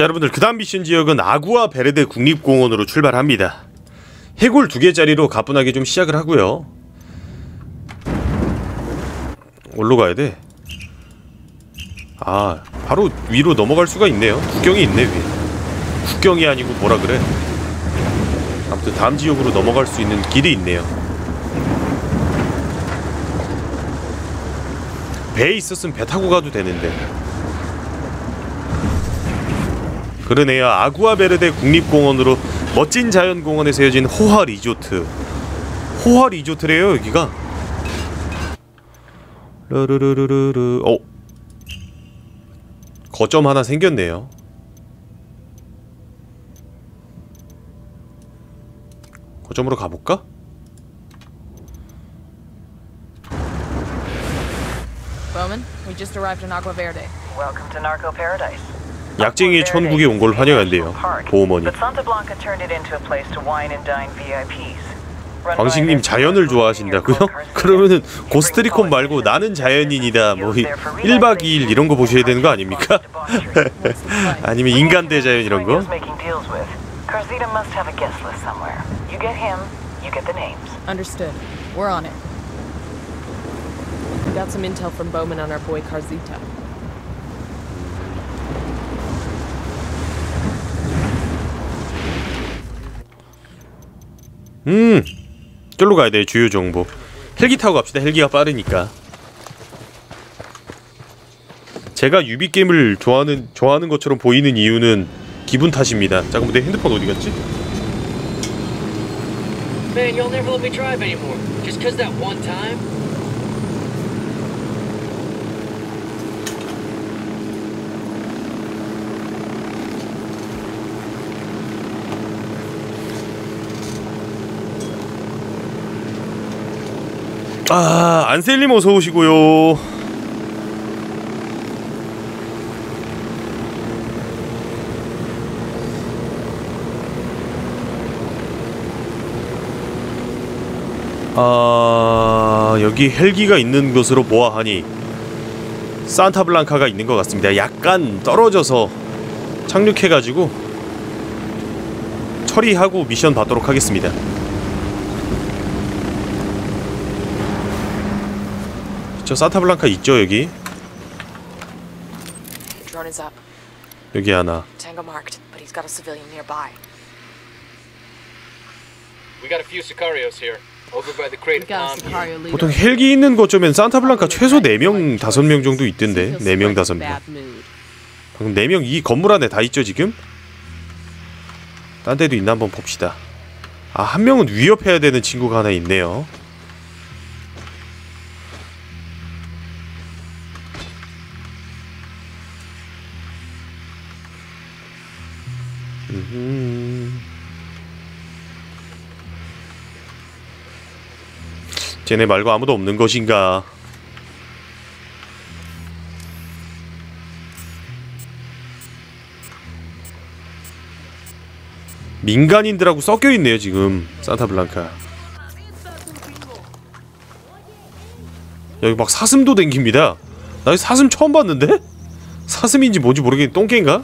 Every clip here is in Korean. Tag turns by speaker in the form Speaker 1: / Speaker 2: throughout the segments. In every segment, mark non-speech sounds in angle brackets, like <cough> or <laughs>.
Speaker 1: 자 여러분들 그 다음 미션 지역은 아구아 베르데 국립공원으로 출발합니다. 해골 두 개짜리로 가뿐하게 좀 시작을 하고요. 어디로 가야 돼? 아 바로 위로 넘어갈 수가 있네요. 국경이 있네 위에. 국경이 아니고 뭐라 그래? 아무튼 다음 지역으로 넘어갈 수 있는 길이 있네요. 배에 있었으면 배 타고 가도 되는데 그러네요 아구아베르데 국립공원으로 멋진 자연공원에 세워진 호화 리조트 호화 리조트래요 여기가 르르르르르 어 거점 하나 생겼네요 거점으로 가볼까?
Speaker 2: Bowman, we just arrived in Agua Verde.
Speaker 3: Welcome to Narco Paradise.
Speaker 1: 약쟁이 천국에 온 걸 환영한대요 보호머니
Speaker 3: But Santa Blanca turned it into a place to wine and dine VIPs. Run by
Speaker 1: 광식님 자연을 좋아하신다고요? 그러면은 고스트리콘 말고 나는 자연인이다 뭐 1박 2일 이런 거 보셔야 되는 거 아닙니까? 아니면 인간 대 자연 이런 거?
Speaker 2: Understood. We're on it. Got some intel from Bowman on our boy Carzita.
Speaker 1: 음, 저로 가야 돼 주요 정보. 헬기 타고 갑시다. 헬기가 빠르니까. 제가 유비 게임을 좋아하는 좋아하는 것처럼 보이는 이유는 기분 탓입니다. 잠깐만 내 핸드폰 어디 갔지?
Speaker 4: Man,
Speaker 1: 아, 안셀님 어서 오시고요. 아, 여기 헬기가 있는 곳으로 보아하니 산타블랑카가 있는 것 같습니다. 약간 떨어져서 착륙해가지고 처리하고 미션 받도록 하겠습니다. 저 산타블랑카 있죠 여기? 여기 하나. 보통 헬기 있는 곳쯤엔 산타블랑카 최소 4명, 5명 정도 있던데 4명, 5명
Speaker 2: Bad mood.
Speaker 1: 방금 4명 이 건물 안에 다 있죠 지금? 딴 데도 있나 한번 봅시다 아 한 명은 위협해야 되는 친구가 하나 있네요 쟤네 말고 아무도 없는 것인가 민간인들하고 섞여 있네요 지금 산타블랑카. 여기 막 사슴도 댕깁니다. 나이 사슴 처음 봤는데? 사슴인지 뭔지 모르겠는데 똥개인가?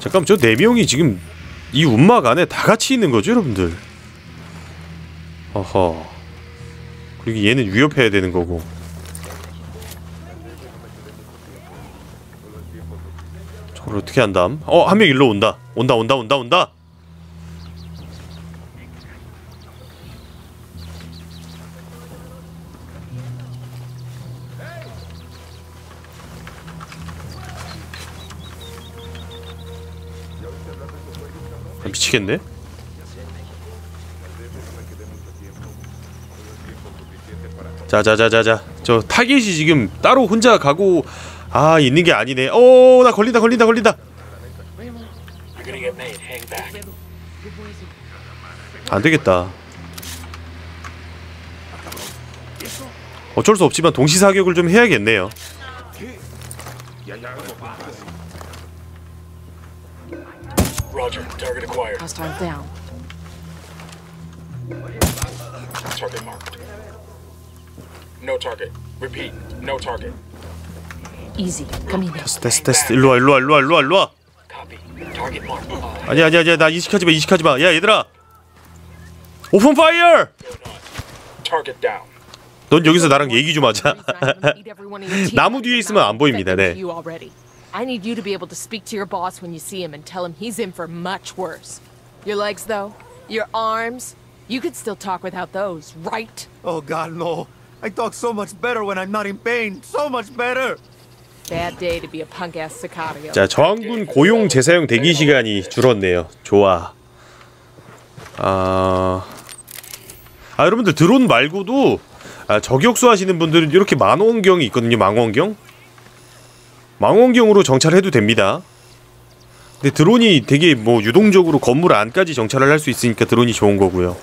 Speaker 1: 잠깐 저네 명이 지금 이 운막 안에 다 같이 있는 거죠, 여러분들? 어허. 그리고 얘는 위협해야 되는 거고. 저걸 어떻게 한담? 어, 한 명 일로 온다. 온다, 온다, 온다, 온다. 미치겠네. 자자자자자 저 타겟이 지금 따로 혼자 가고 아 있는 게 아니네 어나 걸린다 걸린다 걸린다
Speaker 4: back.
Speaker 1: 안 되겠다 어쩔 수 없지만 동시 사격을 좀 해야겠네요
Speaker 4: Roger. Target acquired.
Speaker 2: Hostile down.
Speaker 4: Target marked.
Speaker 5: No target. Repeat, no target.
Speaker 2: Easy. Come in.
Speaker 1: 테스트 테스트 테스트 일로 와 일로 와 일로 와 일로 와 일로 와
Speaker 4: Copy. Target mark. Uh,
Speaker 1: 아니야 아니야 아니야 나 인식하지 마 인식하지 마 야 얘들아 오픈 파이어
Speaker 5: Target down.
Speaker 1: 넌 여기서 나랑 얘기 좀 하자 나무 뒤에 있으면 안 보입니다, 네.
Speaker 2: I need you to be able to speak to your boss when you see him and tell him he's in for much worse. Your legs, though, your arms, you could still talk without those, right?
Speaker 6: Oh god, no. I talk so much better when I'm not in pain. So much better.
Speaker 2: Bad day to be a punk ass Sicario.
Speaker 1: 자 저항군 고용 재사용 대기 시간이 줄었네요 좋아 아... 아 여러분들 드론 말고도 아, 저격수 하시는 분들은 이렇게 만원경이 있거든요 망원경 망원경으로 정찰해도 됩니다 근데 드론이 되게 뭐 유동적으로 건물 안까지 정찰을 할 수 있으니까 드론이 좋은 거고요.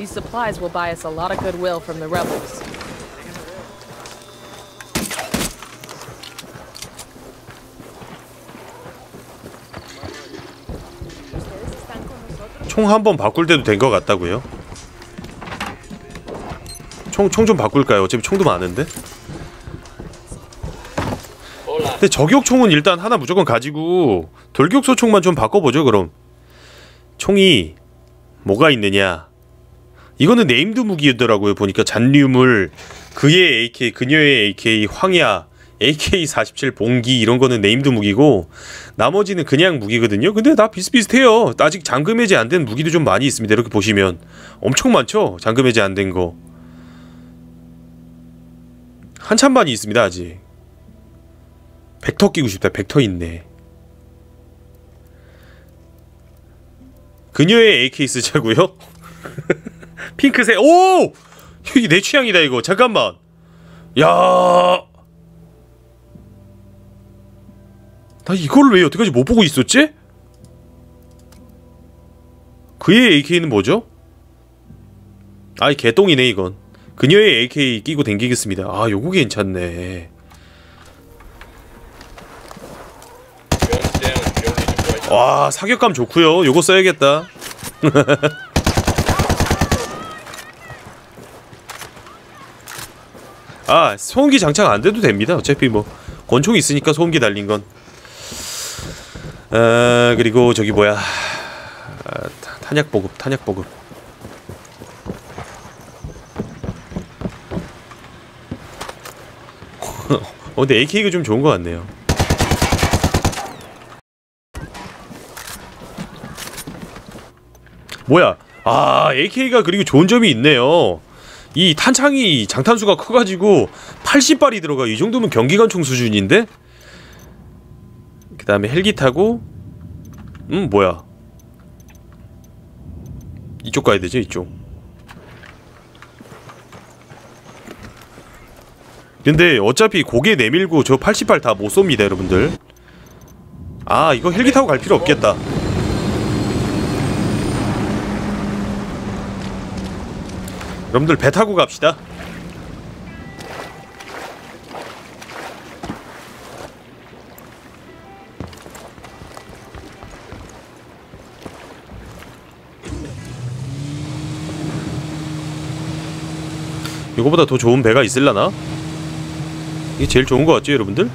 Speaker 2: These supplies will buy us a lot of goodwill from the rebels.
Speaker 1: 총 한 번 바꿀 때도 된 것 같다고요 총 총 좀 바꿀까요? 어차피 총도 많은데. 근데 저격총은 일단 하나 무조건 가지고 돌격소 총만 좀 바꿔보죠 그럼 총이 뭐가 있느냐 이거는 네임드 무기더라고요. 보니까 잔류물 그의 AK 그녀의 AK 황야 AK-47 봉기 이런 거는 네임드 무기고 나머지는 그냥 무기거든요. 근데 다 비슷비슷해요. 아직 잠금 해제 안 된 무기도 좀 많이 있습니다. 이렇게 보시면. 엄청 많죠? 잠금 해제 안 된 거. 한참 많이 있습니다 아직. 벡터 끼고 싶다. 벡터 있네. 그녀의 AK 쓰자고요? <laughs> 핑크색. 오! 이게 내 취향이다 이거. 잠깐만. 야. 나 이걸 왜 여태까지 못 보고 있었지? 그의 AK는 뭐죠? 아이 개똥이네 이건. 그녀의 AK 끼고 댕기겠습니다. 아 요거 괜찮네. 와 사격감 좋고요. 요거 써야겠다. <laughs> 아 소음기 장착 안 돼도 됩니다. 어차피 뭐 권총 있으니까 소음기 달린 건. 아 그리고 저기 뭐야 아, 타- 탄약 보급 탄약 보급. <laughs> 어 근데 AK가 좀 좋은 것 같네요. 뭐야? 아, AK가 그리고 좋은 점이 있네요. 이 탄창이 장탄수가 커가지고 80발이 들어가. 이 정도면 경기관총 수준인데? 그 다음에 헬기 타고, 음, 뭐야? 이쪽 가야 되죠, 이쪽. 근데 어차피 고개 내밀고 저 80발 다못 쏩니다, 여러분들. 아, 이거 헬기 타고 갈 필요 없겠다. 여러분들 배 타고 갑시다. 이거보다 더 좋은 배가 있을라나? 이게 제일 좋은 거 같죠, 여러분들?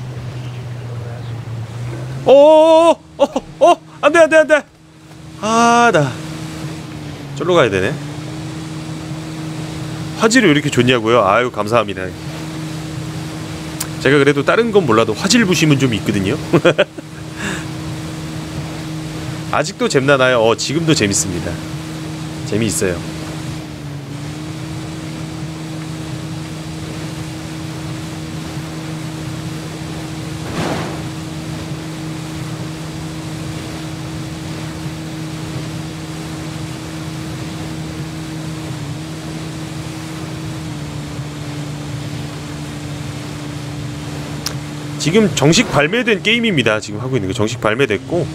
Speaker 1: 어, 어, 어, 안돼, 안돼, 안돼. 아, 나 절로 가야 되네. 화질이 왜 이렇게 좋냐고요? 아유 감사합니다. 제가 그래도 다른 건 몰라도 화질 부심은 좀 있거든요. <laughs> 아직도 잼나나요? 어 지금도 재밌습니다. 재미있어요. 지금 정식 발매된 게임입니다. 지금 하고 있는 거 정식 발매됐고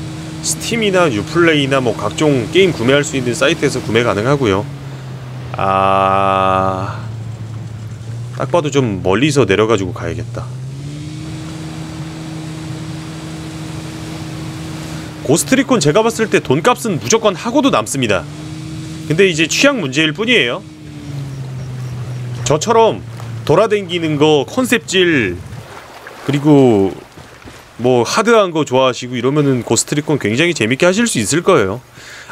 Speaker 1: 스팀이나 유플레이나 뭐 각종 게임 구매할 수 있는 사이트에서 구매 가능하고요. 아... 딱 봐도 좀 멀리서 내려가지고 가야겠다. 고스트리콘 제가 봤을 때 돈값은 무조건 하고도 남습니다. 근데 이제 취향 문제일 뿐이에요. 저처럼 돌아댕기는 거 컨셉질 그리고 뭐 하드한 거 좋아하시고 이러면은 고스트리콘 굉장히 재밌게 하실 수 있을 거예요.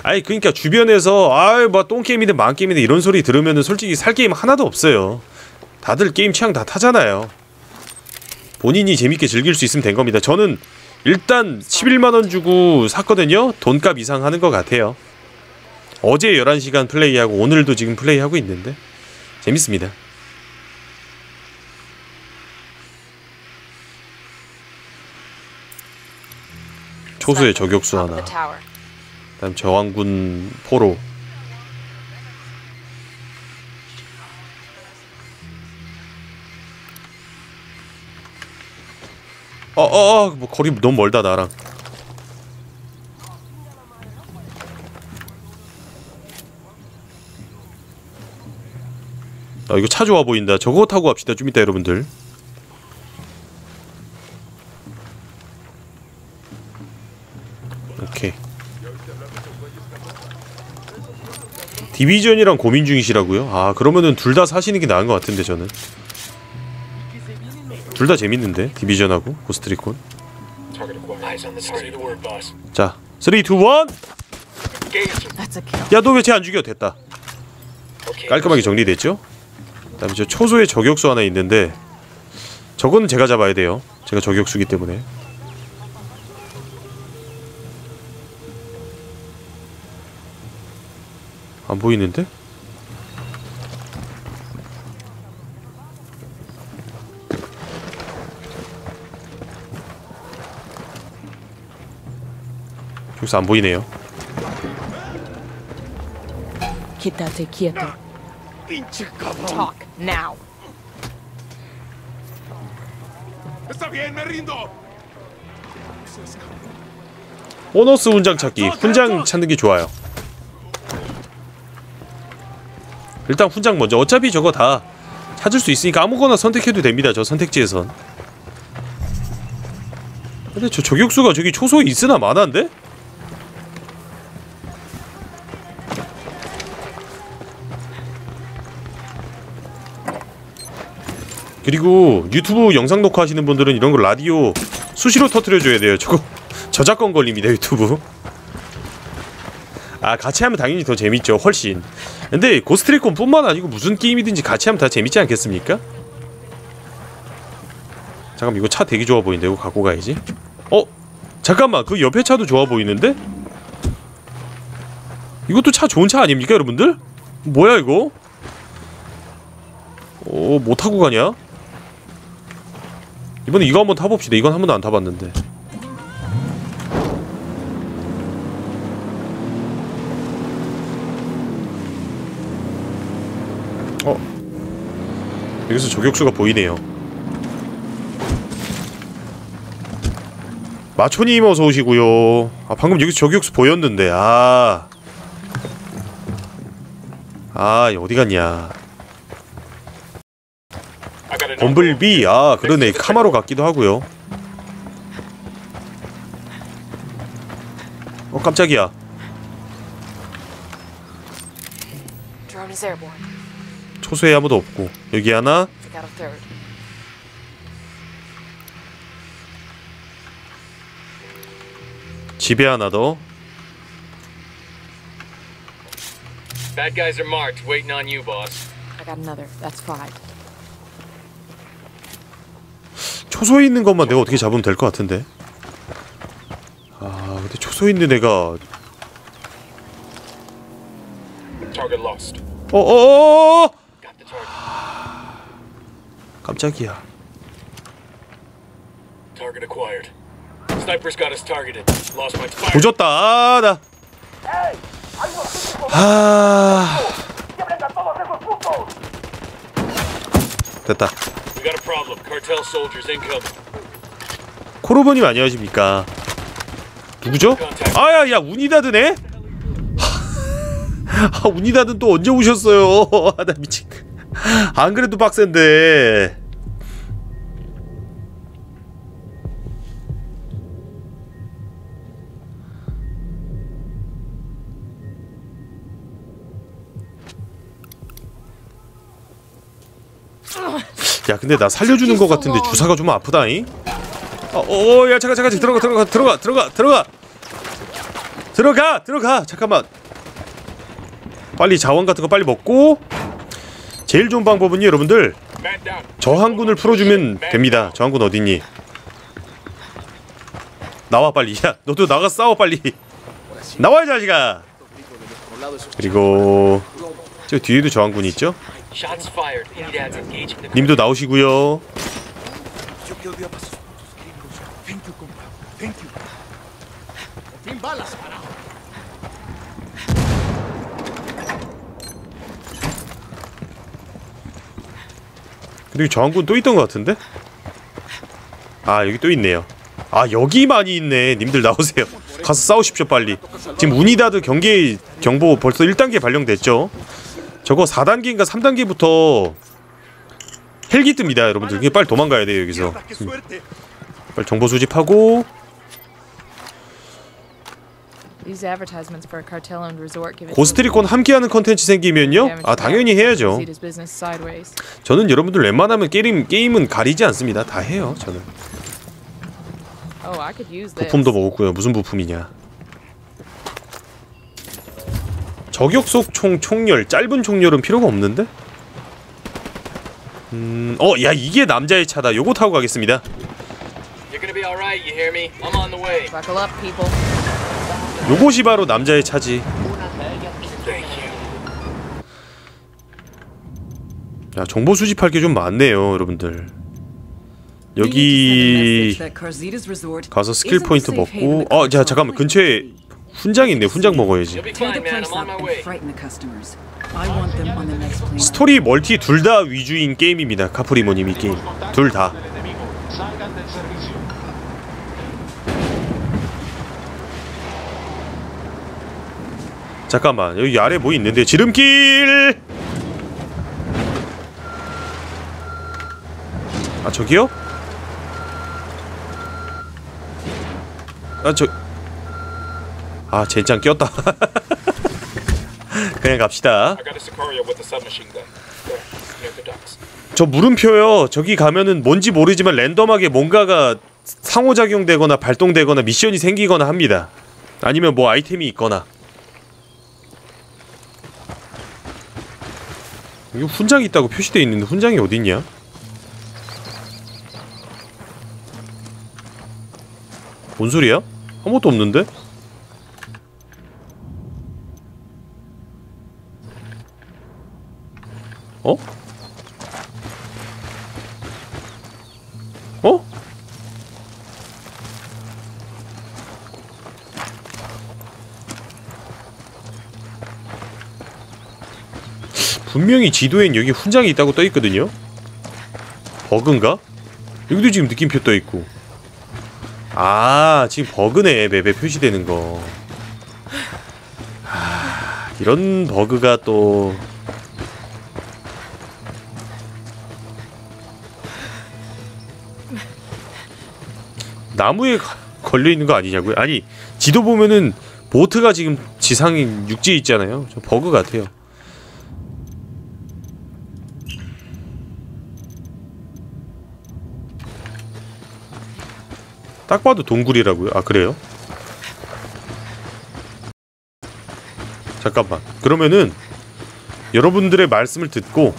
Speaker 1: 아니 그러니까 주변에서 아이 뭐 똥 게임이든 망 게임이든 이런 소리 들으면은 솔직히 살 게임 하나도 없어요. 다들 게임 취향 다 타잖아요. 본인이 재밌게 즐길 수 있으면 된 겁니다. 저는 일단 11만 원 주고 샀거든요. 돈값 이상 하는 것 같아요. 어제 11시간 플레이하고 오늘도 지금 플레이하고 있는데 재밌습니다. 초수의 저격수 하나. 그다음 저항군 포로. 어어 어 뭐 거리 너무 멀다 나랑. 아 이거 차 좋아 보인다. 저거 타고 갑시다 좀 이따 여러분들. 디비전이랑 고민 중이시라고요? 아 그러면은 둘 다 사시는 게 나은 것 같은데 저는 둘 다 재밌는데 디비전하고 고스트리콘. 자 3, 2, 1
Speaker 5: Engage.
Speaker 2: That's a kill.
Speaker 1: 야너 왜 쟤 안 죽여 됐다. 깔끔하게 정리됐죠? 그 다음에 저 초소의 저격수 하나 있는데 저거는 제가 잡아야 돼요 제가 저격수기 때문에 안 보이는데? 여기서 안 보이네요
Speaker 2: Quítate quieto.
Speaker 6: Pinche cabrón.
Speaker 2: Talk now.
Speaker 6: Está bien, me rindo.
Speaker 1: 보너스 훈장 찾기 훈장 찾는 게 좋아요 일단 훈장 먼저. 어차피 저거 다 찾을 수 있으니까 아무거나 선택해도 됩니다 저 선택지에선. 근데 저 저격수가 저기 초소에 있으나 마나인데? 그리고 유튜브 영상 녹화하시는 분들은 이런 거 라디오 수시로 터트려줘야 돼요 저거. <laughs> 저작권 걸립니다 유튜브. 아 같이 하면 당연히 더 재밌죠 훨씬 근데 고스트리콘 뿐만 아니고 무슨 게임이든지 같이 하면 다 재밌지 않겠습니까? 잠깐만 이거 차 되게 좋아 보이는데 이거 갖고 가야지 어? 잠깐만 그 옆에 차도 좋아 보이는데? 이것도 차 좋은 차 아닙니까 여러분들? 뭐야 이거? 어, 뭐 타고 가냐? 이번에 이거 한번 타봅시다 이건 한 번도 안 타봤는데 여기서 저격수가 보이네요 마초님 어서 오시고요 아 방금 여기서 저격수 보였는데 아 아, 어디 갔냐?
Speaker 5: I got an
Speaker 1: 범블비, 아, 그러네. 카마로 같기도 하고요. 어, 깜짝이야. 초소에 아무도 없고. 여기 하나. 집에 하나 더.
Speaker 5: Bad guys are marked, waiting on you, boss.
Speaker 2: I got another. That's five.
Speaker 1: 초소에 있는 것만 내가 어떻게 잡으면 될 것 같은데. 아, 근데 초소에 있는 애가
Speaker 5: Target lost.
Speaker 1: 어, 어, 어, 어!
Speaker 5: Got the target.
Speaker 1: 깜짝이야.
Speaker 5: Target acquired. Sniper's got us targeted. Lost my fire.
Speaker 1: 조졌다. 아, 나. 아. 됐다.
Speaker 5: We got a problem. Cartel soldiers incoming.
Speaker 1: 코로보님 안녕하십니까? 누구죠? 아야 야 우니다드네? 아 우니다드 또 언제 오셨어요? 아, 나 미친. 안 그래도 빡센데. 야 근데 나 살려주는 것 같은데 주사가 좀 아프다잉? 어, 어, 야 잠깐 잠깐 들어가 들어가 들어가 들어가 들어가. 들어가 들어가. 잠깐만. 빨리 자원 같은 거 빨리 먹고 제일 좋은 방법은요 여러분들. 저항군을 풀어주면 됩니다. 저항군 어딨니? 나와 빨리. 야 너도 나가 싸워 빨리. 나와 이 자식아. 그리고 저 뒤에도 저항군이 있죠? 님도 나오시고요 그리고 저항군 또 있던 것 같은데? 아 여기 또 있네요. 아 여기 많이 있네. 님들 나오세요. 가서 싸우십시오 빨리. 지금 우니다드 경계 경보 벌써 1단계 발령됐죠? 저거 4단계인가 3단계부터 헬기 뜹니다 여러분들. 빨리 도망가야 돼요 여기서.
Speaker 6: suerte.
Speaker 1: 빨리 정보 수집하고
Speaker 2: These advertisements for a cartel-owned resort give it
Speaker 1: 고스트리콘 함께하는 컨텐츠 생기면요? 아 당연히 해야죠. 저는 여러분들 웬만하면 게임, 게임은 가리지 않습니다 다 해요 저는
Speaker 2: Oh.
Speaker 1: 부품도 먹었고요. 무슨 부품이냐? 저격속 총 총열 짧은 총열은 필요가 없는데? 음, 어, 야 이게 남자의 차다. 요거 타고 가겠습니다.
Speaker 4: You're gonna be alright, you hear me? I'm on the way.
Speaker 2: Buckle up, people.
Speaker 1: 요것이 바로 남자의 차지. 야 정보 수집할 게 좀 많네요, 여러분들. 여기 가서 스킬 포인트 먹고, 어, 자 잠깐만 근처에 훈장 있네. 훈장 먹어야지. 스토리 멀티 둘 다 위주인 게임입니다. 카프리모님 이 게임 둘 다. 잠깐만 여기 아래 뭐 있는데 지름길. 아 저기요? 아 저. 아 젠장 꼈다. <laughs> 그냥 갑시다. 저 물음표요. 저기 가면은 뭔지 모르지만 랜덤하게 뭔가가 상호작용되거나 발동되거나 미션이 생기거나 합니다. 아니면 뭐 아이템이 있거나. 이거 훈장이 있다고 표시되어 있는데 훈장이 어딨냐? 뭔 소리야? 아무것도 없는데? 어? 어? 분명히 지도엔 여기 훈장이 있다고 떠 있거든요. 버그인가? 여기도 지금 느낌표 떠 있고. 아, 지금 버그네 맵에 표시되는 거. 아, 이런 버그가 또 나무에 걸려 있는 거 아니냐고요? 아니 지도 보면은 보트가 지금 지상에 육지에 있잖아요. 저 버그 같아요. 딱 봐도 동굴이라고요? 아 그래요? 잠깐만. 그러면은 여러분들의 말씀을 듣고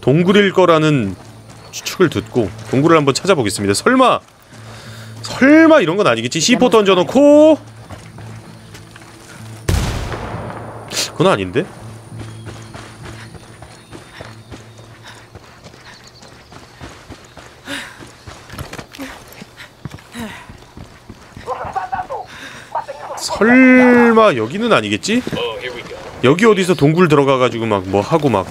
Speaker 1: 동굴일 거라는 추측을 듣고 동굴을 한번 찾아보겠습니다. 설마 설마 이런 건 아니겠지? C4 던져놓고 그건 아닌데? 설마 여기는 아니겠지?
Speaker 5: Go.
Speaker 1: 여기 어디서 동굴 들어가가지고 막 뭐 하고 막